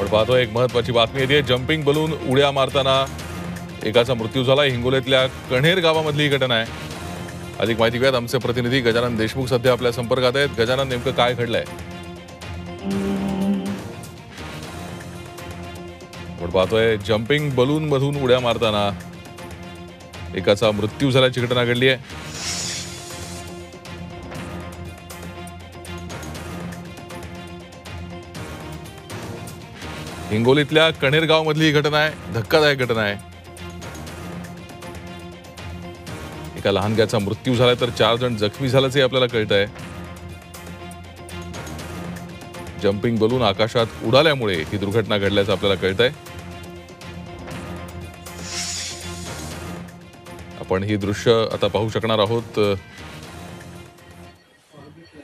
पण पाहतो एक महत्वाची बातमी येते. जम्पिंग बलून उड्या मारताना एकाचा मृत्यू झाला. हिंगोलीतल्या कण्हेर गावामधली ही घटना आहे. अधिक माहिती घेऊयात. आमचे प्रतिनिधी गजानन देशमुख सध्या आपल्या संपर्कात आहेत. गजानन नेमकं काय घडलंय? आपण पाहतोय जम्पिंग बलून मधून उड्या मारताना एकाचा मृत्यू झाल्याची घटना घडली आहे. हिंगोलीतल्या कणेर मधली ही घटना आहे धक्कादायक घटना आहे. एका लहानग्याचा मृत्यू झालाय तर चार जण जखमी झाल्याचे आपल्याला कळत आहे. जम्पिंग बलून आकाशात उडाल्यामुळे ही दुर्घटना घडल्याचं आपल्याला कळत आहे. आपण ही दृश्य आता पाहू शकणार आहोत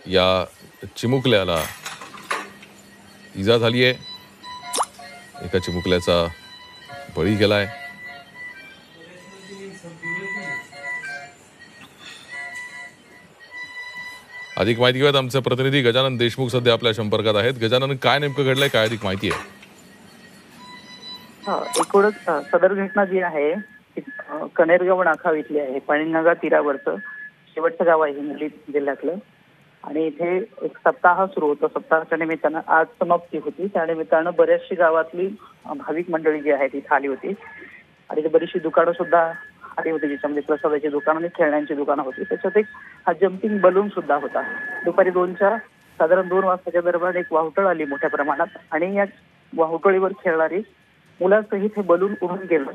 या चिमुकल्याला इजा झाली आहे एका चिमुकल्याचा बळी गेलाय. अधिक माहिती घेऊयात आमचे प्रतिनिधी गजानन देशमुख सध्या आपल्या संपर्कात आहेत. गजानन काय नेमकं घडलंय काय अधिक माहिती आहे? हा एकूणच सदर घटना जी आहे कनेरगाव नाखाव इथली आहे पाणीनगा तीरावरचं. शेवटचं गाव आहे हिंगोली जिल्ह्यातलं. आणि इथे एक सप्ताह सुरू होता. सप्ताहाच्या निमित्तानं आज समाप्ती होती. त्या निमित्तानं बऱ्याचशी गावातली भाविक मंडळी जी आहे ती आली होती. आणि ते बरीचशी दुकानं सुद्धा आली होती ज्याच्यामध्ये म्हणजे प्रसादाची दुकानं आणि खेळण्यांची दुकानं होती. त्याच्यात एक हा जम्पिंग बलून सुद्धा होता. दुपारी दोनच्या साधारण दोन वाजताच्या दरम्यान एक वाहुटळ आली मोठ्या प्रमाणात. आणि या वाहुटळीवर खेळणारी मुलासहित हे बलून उडून गेलं.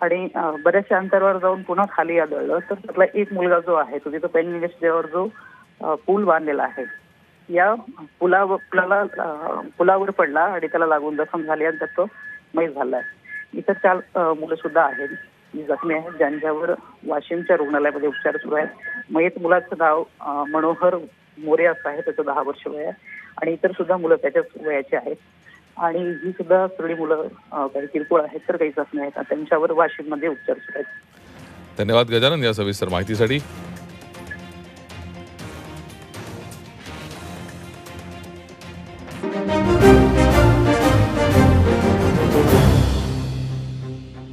आणि बऱ्याचशा अंतरावर जाऊन पुन्हा खाली आदळलं. तर त्यातला एक मुलगा जो आहे तो तिथं पेन इंडस्ट्रीवर जो पूल बांधलेला आहे. या पुला पुलाला पुलावर पडला आणि त्याला लागून जखम झाली आणि त्यात तो मैत आहे. इतर चार मुलं सुद्धा आहेत. जी जखमी आहेत. ज्यांच्यावर वाशिमच्या रुग्णालयामध्ये उपचार सुरू आहेत. मयत मुलाचं नाव मनोहर मोरे असं आहे. त्याचं दहा वर्ष वय आहे. आणि इतर सुद्धा मुलं त्याच्याच वयाची आहेत. आणि ही सुद्धा सगळी मुलं काही किरकोळ आहेत तर काही जखमी आहेत. त्यांच्यावर वाशिममध्ये उपचार सुरू आहेत. धन्यवाद गजानन या सविस्तर माहितीसाठी.